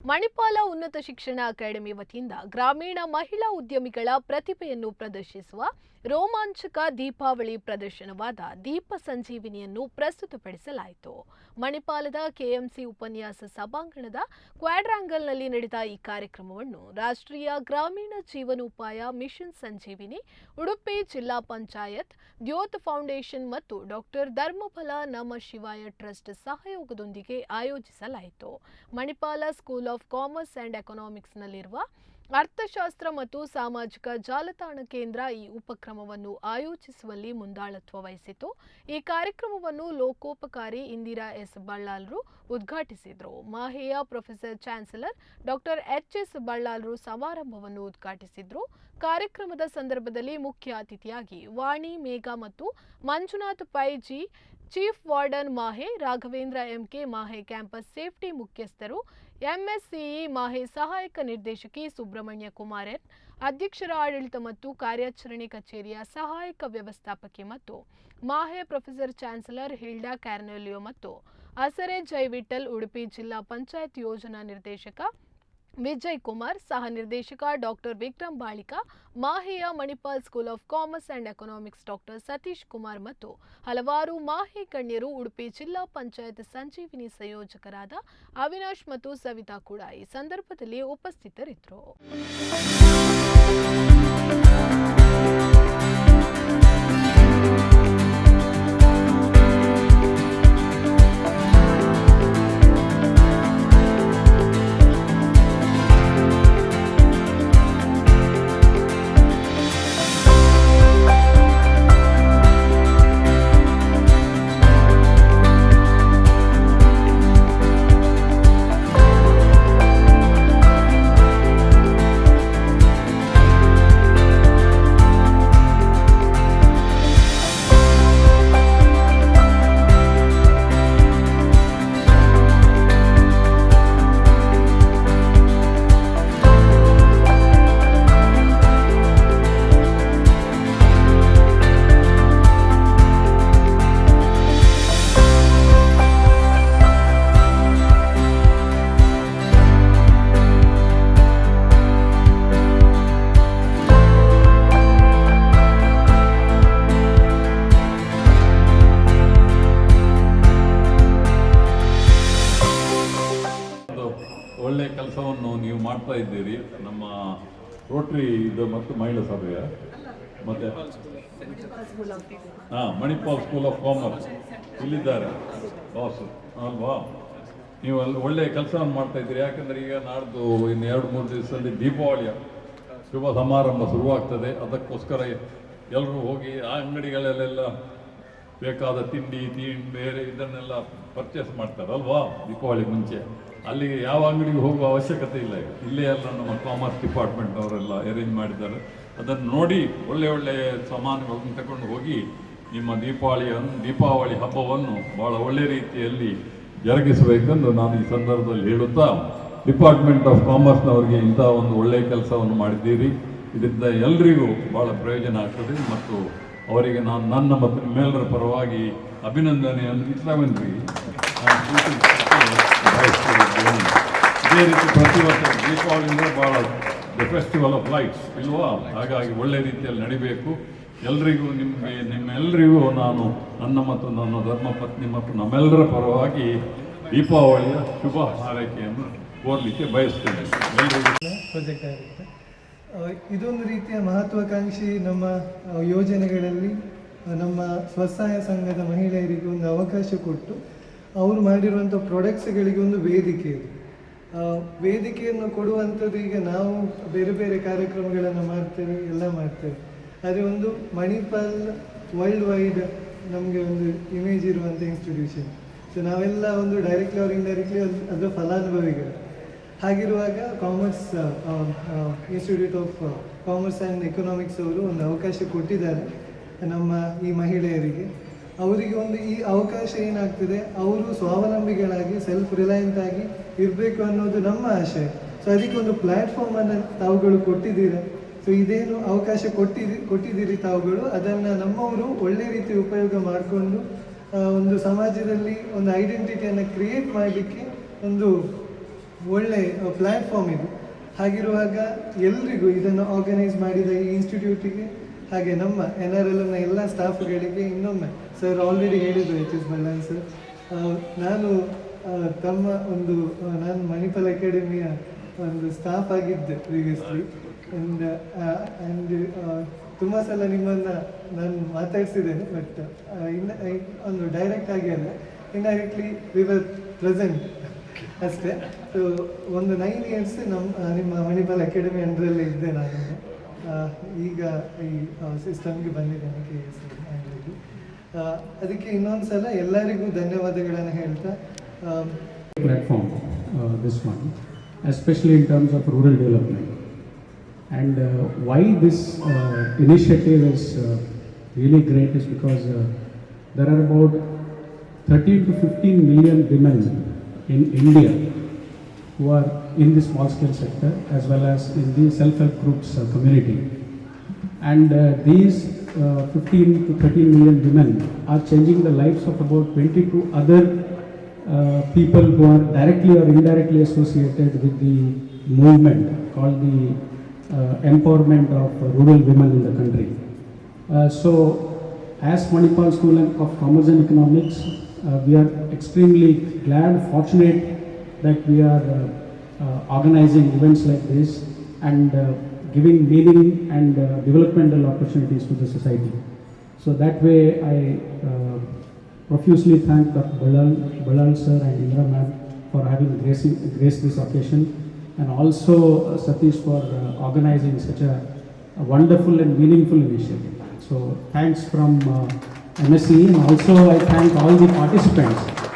ಮಣಿಪಾಲ ಉನ್ನತ ಶಿಕ್ಷಣ ಅಕಾಡೆಮಿ ವತಿಯಿಂದ ಗ್ರಾಮೀಣ ಮಹಿಳಾ ಉದ್ಯಮಿಗಳ ಪ್ರತಿಭೆಯನ್ನು ಪ್ರದರ್ಶಿಸುವ ರೋಮಾಂಚಕ ದೀಪಾವಳಿ ಪ್ರದರ್ಶನವಾದ ದೀಪ ಸಂಜೀವಿನಿಯನ್ನು ಪ್ರಸ್ತುತಪಡಿಸಲಾಯಿತು. ಮಣಿಪಾಲದ ಕೆಎಂಸಿ ಉಪನ್ಯಾಸ ಸಭಾಂಗಣದ ಕ್ವಾಡ್ರಾಂಗಲ್ನಲ್ಲಿ ನಡೆದ ಈ ಕಾರ್ಯಕ್ರಮವನ್ನು ರಾಷ್ಟ್ರೀಯ ಗ್ರಾಮೀಣ ಜೀವನೋಪಾಯ ಮಿಷನ್ ಸಂಜೀವಿನಿ, ಉಡುಪಿ ಜಿಲ್ಲಾ ಪಂಚಾಯತ್, ದ್ಯೋತ್ ಫೌಂಡೇಶನ್ ಮತ್ತು ಡಾಕ್ಟರ್ ಧರ್ಮಫಲ ನಮ ಶಿವಾಯ ಟ್ರಸ್ಟ್ ಸಹಯೋಗದೊಂದಿಗೆ ಆಯೋಜಿಸಲಾಯಿತು. Manipal school of commerce and ಎಕನಾಮಿಕ್ಸ್ನಲ್ಲಿರುವ ಅರ್ಥಶಾಸ್ತ್ರ ಮತ್ತು ಸಾಮಾಜಿಕ ಜಾಲತಾಣ ಕೇಂದ್ರ ಈ ಉಪಕ್ರಮವನ್ನು ಆಯೋಜಿಸುವಲ್ಲಿ ಮುಂದಾಳತ್ವ ವಹಿಸಿತು. ಈ ಕಾರ್ಯಕ್ರಮವನ್ನು ಲೋಕೋಪಕಾರಿ ಇಂದಿರಾ ಎಸ್ ಬಳ್ಳಾಲ್ರು ಉದ್ಘಾಟಿಸಿದರು. ಮಾಹೆಯ professor chancellor doctor H S ಬಳ್ಳಾಲ್ರು ಸಮಾರಂಭವನ್ನು ಉದ್ಘಾಟಿಸಿದರು. ಕಾರ್ಯಕ್ರಮದ ಸಂದರ್ಭದಲ್ಲಿ ಮುಖ್ಯ ಅತಿಥಿಯಾಗಿ ವಾಣಿ, ಮೇಘಾ ಮತ್ತು Manjunath ಪೈಜಿ, chief warden MAHE, Raghavendra M K MAHE campus safety ಮುಖ್ಯಸ್ಥರು ಎಂಎಸ್ಸಿಇ ಮಾಹೆ ಸಹಾಯಕ ನಿರ್ದೇಶಕಿ ಸುಬ್ರಹ್ಮಣ್ಯ ಕುಮಾರನ್, ಅಧ್ಯಕ್ಷರ ಆಡಳಿತ ಮತ್ತು ಕಾರ್ಯಾಚರಣೆ ಕಚೇರಿಯ ಸಹಾಯಕ ವ್ಯವಸ್ಥಾಪಕಿ ಮತ್ತು MAHE professor chancellor Hilda Cornelio ಮತ್ತು ಅಸರೆ ಜೈವಿಠಲ್ ಉಡುಪಿ ಜಿಲ್ಲಾ ಪಂಚಾಯತ್ ಯೋಜನಾ ನಿರ್ದೇಶಕ ವಿಜಯ್ ಕುಮಾರ್, ಸಹ ನಿರ್ದೇಶಕ doctor Vikram Balika, ಮಾಹೆಯ Manipal school of commerce and economics doctor Satish Kumar ಮತ್ತು ಹಲವಾರು ಮಾಹೆ ಗಣ್ಯರು ಉಡುಪಿ ಜಿಲ್ಲಾ ಪಂಚಾಯತ್ ಸಂಜೀವಿನಿ ಸಂಯೋಜಕರಾದ ಅವಿನಾಶ್ ಮತ್ತು ಸವಿತಾ ಕೂಡ ಈ ಸಂದರ್ಭದಲ್ಲಿ ಉಪಸ್ಥಿತರಿದ್ದರು. ಮಾಡ್ತಾ ಇದ್ದೀರಿ. ನಮ್ಮ ರೋಟ್ರಿ ಇದು ಮತ್ತು ಮಹಿಳಾ ಸಭೆಯ. ಮತ್ತೆ ಹಾ, ಮಣಿಪಾಲ್ ಸ್ಕೂಲ್ ಆಫ್ ಕಾಮರ್ಸ್ ಇಲ್ಲಿದ್ದಾರೆ. ಬಾಸ್ ಅಲ್ವಾ? ನೀವು ಅಲ್ಲಿ ಒಳ್ಳೆ ಕೆಲಸವನ್ನು ಮಾಡ್ತಾ ಇದ್ದೀರಿ. ಯಾಕಂದ್ರೆ ಈಗ ನಾಡ್ದು ಇನ್ನು ಎರಡು, ಮೂರು ದಿವಸದಲ್ಲಿ ದೀಪಾವಳಿಯ ಶುಭ ಸಮಾರಂಭ ಶುರುವಾಗ್ತದೆ. ಅದಕ್ಕೋಸ್ಕರ ಎಲ್ಲರೂ ಹೋಗಿ ಆ ಅಂಗಡಿಗಳಲ್ಲೆಲ್ಲ ಬೇಕಾದ ತಿಂಡಿ ತಿಂಡಿ, ಬೇರೆ ಇದನ್ನೆಲ್ಲ ಪರ್ಚೇಸ್ ಮಾಡ್ತಾರಲ್ವಾ ದೀಪಾವಳಿ ಮುಂಚೆ. ಅಲ್ಲಿಗೆ ಯಾವ ಅಂಗಡಿಗೆ ಹೋಗುವ ಅವಶ್ಯಕತೆ ಇಲ್ಲ ಇಲ್ಲೇ ಎಲ್ಲ ನಮ್ಮ ಕಾಮರ್ಸ್ ಡಿಪಾರ್ಟ್ಮೆಂಟ್ ಅವರೆಲ್ಲ ಅರೇಂಜ್ ಮಾಡಿದ್ದಾರೆ. ಅದನ್ನು ನೋಡಿ ಒಳ್ಳೆ ಒಳ್ಳೆ ಸಾಮಾನುಗಳನ್ನು ತಗೊಂಡು ಹೋಗಿ ನಿಮ್ಮ ದೀಪಾವಳಿಯನ್ನು ದೀಪಾವಳಿ ಹಬ್ಬವನ್ನು ಬಹಳ ಒಳ್ಳೆ ರೀತಿಯಲ್ಲಿ ಜರುಗಿಸಬೇಕೆಂದು ನಾನು ಈ ಸಂದರ್ಭದಲ್ಲಿ ಹೇಳುತ್ತಾ ಡಿಪಾರ್ಟ್ಮೆಂಟ್ ಆಫ್ ಕಾಮರ್ಸ್ನವರಿಗೆ ಇಂಥ ಒಂದು ಒಳ್ಳೆಯ ಕೆಲಸವನ್ನು ಮಾಡಿದ್ದೀರಿ. ಇದರಿಂದ ಎಲ್ರಿಗೂ ಭಾಳ ಪ್ರಯೋಜನ ಆಗ್ತದೆ ಮತ್ತು ಅವರಿಗೆ ನಾನು ನನ್ನ ಮತ್ತು ಮೇಲರ ಪರವಾಗಿ ಅಭಿನಂದನೆಯನ್ನು ಇಷ್ಟವೆನ್ರಿ ಇದೇ ರೀತಿ ಪ್ರತಿ ವರ್ಷ ಭಾಳ ದ ಫೆಸ್ಟಿವಲ್ ಆಫ್ ಲೈಟ್ಸ್ ಇಲ್ವಾ? ಹಾಗಾಗಿ ಒಳ್ಳೆ ರೀತಿಯಲ್ಲಿ ನಡಿಬೇಕು. ಎಲ್ರಿಗೂ ನಿಮಗೆ ನಿಮ್ಮೆಲ್ಲರಿಗೂ ನಾನು ನನ್ನ ಮತ್ತು ನನ್ನ ಧರ್ಮಪತ್ನಿ ಮತ್ತು ನಮ್ಮೆಲ್ಲರ ಪರವಾಗಿ ದೀಪಾವಳಿಯ ಶುಭ ಹಾರೈಕೆಯನ್ನು ಕೋರಲಿಕ್ಕೆ ಬಯಸ್ತೇನೆ. ಪ್ರಾಜೆಕ್ಟ್ ಇದೊಂದು ರೀತಿಯ ಮಹತ್ವಾಕಾಂಕ್ಷಿ ನಮ್ಮ ಯೋಜನೆಗಳಲ್ಲಿ ನಮ್ಮ ಸ್ವಸಹಾಯ ಸಂಘದ ಮಹಿಳೆಯರಿಗೆ ಒಂದು ಅವಕಾಶ ಕೊಟ್ಟು, ಅವರು ಮಾಡಿರುವಂಥ ಪ್ರಾಡಕ್ಟ್ಸ್ಗಳಿಗೆ ಒಂದು ವೇದಿಕೆ ಇದೆ. ವೇದಿಕೆಯನ್ನು ಕೊಡುವಂಥದ್ದು ಈಗ ನಾವು ಬೇರೆ ಬೇರೆ ಕಾರ್ಯಕ್ರಮಗಳನ್ನು ಮಾಡ್ತೇವೆ, ಎಲ್ಲ ಮಾಡ್ತೇವೆ. ಆದರೆ ಒಂದು ಮಣಿಪಾಲ್ ವರ್ಲ್ಡ್ ವೈಡ್ ನಮಗೆ ಒಂದು ಇಮೇಜ್ ಇರುವಂಥ ಇನ್ಸ್ಟಿಟ್ಯೂಷನ್ ಸೊ ನಾವೆಲ್ಲ ಒಂದು ಡೈರೆಕ್ಟ್ಲಿ ಅವ್ರ ಇಂಡೈರೆಕ್ಟ್ಲಿ ಅದರ ಫಲಾನುಭವಿಗಳು. ಹಾಗಿರುವಾಗ commerce institute of commerce and economics ಅವರು ಒಂದು ಅವಕಾಶ ಕೊಟ್ಟಿದ್ದಾರೆ ನಮ್ಮ ಈ ಮಹಿಳೆಯರಿಗೆ. ಅವರಿಗೆ ಒಂದು ಈ ಅವಕಾಶ ಏನಾಗ್ತದೆ, ಅವರು ಸ್ವಾವಲಂಬಿಗಳಾಗಿ ಸೆಲ್ಫ್ ರಿಲಯಂಟ್ ಆಗಿ ಇರಬೇಕು ಅನ್ನೋದು ನಮ್ಮ ಆಶೆ ಸೊ ಅದಕ್ಕೆ ಒಂದು ಪ್ಲ್ಯಾಟ್ಫಾರ್ಮನ್ನು ತಾವುಗಳು ಕೊಟ್ಟಿದ್ದೀರಾ? ಸೊ ಇದೇನು ಅವಕಾಶ ಕೊಟ್ಟಿದ್ದೀ ಕೊಟ್ಟಿದ್ದೀರಿ ತಾವುಗಳು? ಅದನ್ನು ನಮ್ಮವರು ಒಳ್ಳೆ ರೀತಿ ಉಪಯೋಗ ಮಾಡಿಕೊಂಡು ಒಂದು ಸಮಾಜದಲ್ಲಿ ಒಂದು ಐಡೆಂಟಿಟಿಯನ್ನು ಕ್ರಿಯೇಟ್ ಮಾಡಲಿಕ್ಕೆ ಒಂದು ಒಳ್ಳೆ ಪ್ಲ್ಯಾಟ್ಫಾರ್ಮ್ ಇದು. ಹಾಗಿರುವಾಗ ಎಲ್ರಿಗೂ ಇದನ್ನು ಆರ್ಗನೈಸ್ ಮಾಡಿದ ಈ ಇನ್ಸ್ಟಿಟ್ಯೂಟಿಗೆ ಹಾಗೆ ನಮ್ಮ ಎನ್ ಆರ್ ಎಲ್ ಎಲ್ಲ ಸ್ಟಾಫ್ಗಳಿಗೆ ಇನ್ನೊಮ್ಮೆ. ಸರ್ ಆಲ್ರೆಡಿ ಹೇಳಿದ್ದು ಎಚ್ ಎಸ್ ಬಳ್ಳಾರಿ ಸರ್ ನಾನು ತಮ್ಮ ಒಂದು ನಾನು ಮಣಿಪಾಲ್ ಅಕಾಡೆಮಿಯ ಒಂದು ಸ್ಟಾಫ್ ಆಗಿದ್ದೆ ಪ್ರೀವಿಯಸ್ಲಿ ಆ್ಯಂಡ್ ಆ್ಯಂಡ್ ತುಂಬ ಸಲ ನಿಮ್ಮನ್ನು ನಾನು ಮಾತಾಡಿಸಿದ್ದೇನೆ ಬಟ್ ಇನ್ನು ಒಂದು ಡೈರೆಕ್ಟ್ ಆಗಿ ಅಲ್ಲ ಇಂಡೈರೆಕ್ಟ್ಲಿ ವಿ ವರ್ ಪ್ರೆಸೆಂಟ್ ಅಷ್ಟೇ. ಸೊ ಒಂದು ನೈನ್ ಇಯರ್ಸ್ ನಮ್ಮ ನಿಮ್ಮ ಮಣಿಪಾಲ್ ಅಕಾಡೆಮಿ ಅಂಡರಲ್ಲೇ ಇದ್ದೆ ನಾನು. ಈಗ ಈ ಸಿಸ್ಟಮ್ಗೆ ಬಂದಿದ್ದೇನೆ ಕೆ ಎಸ್ ಅದಕ್ಕೆ ಇನ್ನೊಂದು ಸಲ ಎಲ್ಲರಿಗೂ ಧನ್ಯವಾದಗಳನ್ನು ಹೇಳ್ತಾ ಆ, platform, uh, this one, especially in terms of rural development. And uh, why this uh, initiative is uh, really great is because uh, there are about 13 to 15 million women in India who are in the small scale sector as well as in the self help groups uh, community. And uh, these uh, 15 to 13 million women are changing the lives of about 22 other people who are directly or indirectly associated with the movement called the uh, empowerment of rural women in the country. Uh, so, as Manipal School of Commerce and Economics, uh, we are extremely glad, fortunate that we are uh, uh, organizing events like this and uh, giving meaning and uh, developmental opportunities to the society. So that way, I uh, profusely thank Dr. Balal, Balal sir and Indra ma'am for having gracing, graced this occasion, and also uh, Satish for uh, organizing such a, a wonderful and meaningful initiative. So thanks from uh, MSc, and also I thank all the participants